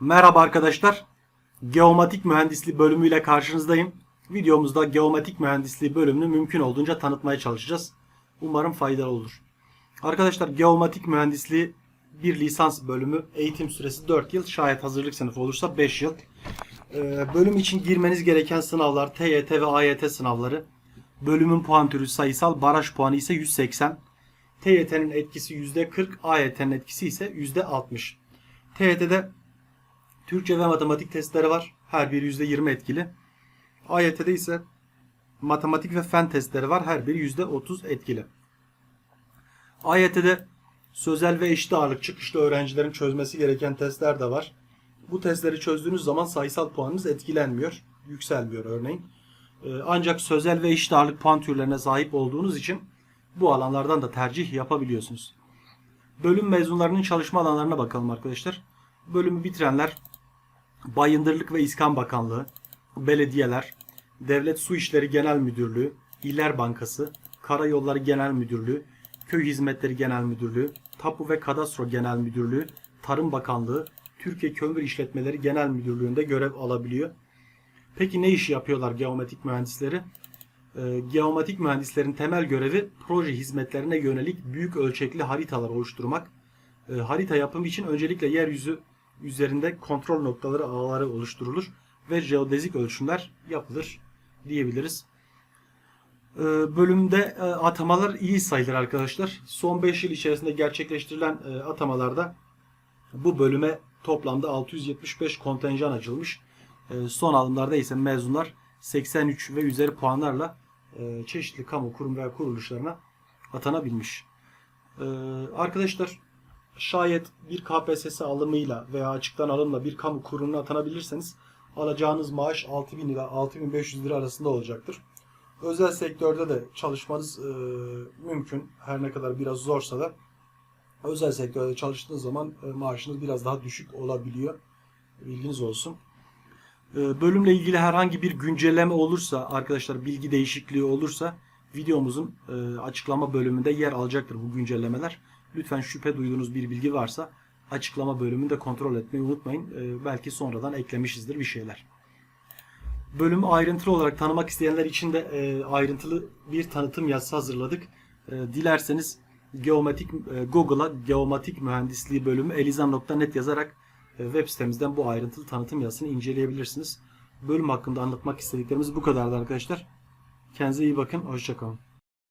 Merhaba arkadaşlar. Geomatik mühendisliği bölümüyle karşınızdayım. Videomuzda geomatik mühendisliği bölümünü mümkün olduğunca tanıtmaya çalışacağız. Umarım faydalı olur. Arkadaşlar geomatik mühendisliği bir lisans bölümü. Eğitim süresi 4 yıl. Şayet hazırlık sınıfı olursa 5 yıl. Ee, bölüm için girmeniz gereken sınavlar TYT ve AYT sınavları. Bölümün puan türü sayısal, baraj puanı ise 180. TYT'nin etkisi %40, AYT'nin etkisi ise %60. TYT'de Türkçe ve matematik testleri var. Her biri %20 etkili. AYT'de ise matematik ve fen testleri var. Her biri %30 etkili. AYT'de sözel ve eşit ağırlık çıkışlı öğrencilerin çözmesi gereken testler de var. Bu testleri çözdüğünüz zaman sayısal puanınız etkilenmiyor. Yükselmiyor örneğin. Ee, Ancak sözel ve eşit ağırlık puan türlerine sahip olduğunuz için bu alanlardan da tercih yapabiliyorsunuz. Bölüm mezunlarının çalışma alanlarına bakalım arkadaşlar. Bölümü bitirenler Bayındırlık ve İskan Bakanlığı, belediyeler, Devlet Su İşleri Genel Müdürlüğü, İller Bankası, Karayolları Genel Müdürlüğü, Köy Hizmetleri Genel Müdürlüğü, Tapu ve Kadastro Genel Müdürlüğü, Tarım Bakanlığı, Türkiye Kömür İşletmeleri Genel Müdürlüğü'nde görev alabiliyor. Peki ne iş yapıyorlar geometrik mühendisleri? Ee, geometrik mühendislerin temel görevi proje hizmetlerine yönelik büyük ölçekli haritalar oluşturmak. Ee, harita yapımı için öncelikle yeryüzü üzerinde kontrol noktaları ağları oluşturulur ve jeodezik ölçümler yapılır diyebiliriz. Ee, bölümde e, atamalar iyi sayılır arkadaşlar. Son 5 yıl içerisinde gerçekleştirilen e, atamalarda bu bölüme toplamda 675 kontenjan açılmış. E, Son alımlarda ise mezunlar 83 ve üzeri puanlarla çeşitli kamu kurum veya kuruluşlarına atanabilmiş. Arkadaşlar şayet bir KPSS alımıyla veya açıktan alımla bir kamu kurumuna atanabilirseniz alacağınız maaş 6000 ila 6500 lira arasında olacaktır. Özel sektörde de çalışmanız e, mümkün. Her ne kadar biraz zorsa da özel sektörde çalıştığınız zaman e, maaşınız biraz daha düşük olabiliyor. Bilginiz olsun. E, bölümle ilgili herhangi bir güncelleme olursa, arkadaşlar bilgi değişikliği olursa videomuzun e, açıklama bölümünde yer alacaktır bu güncellemeler. Lütfen şüphe duyduğunuz bir bilgi varsa açıklama bölümünde kontrol etmeyi unutmayın. E, belki sonradan eklemişizdir bir şeyler. Bölümü ayrıntılı olarak tanımak isteyenler için de e, ayrıntılı bir tanıtım yazısı hazırladık. E, dilerseniz geometrik e, Google'a geometrik mühendisliği bölümü elizan.net yazarak e, web sitemizden bu ayrıntılı tanıtım yazısını inceleyebilirsiniz. Bölüm hakkında anlatmak istediklerimiz bu kadardı arkadaşlar. Kendinize iyi bakın. Hoşçakalın.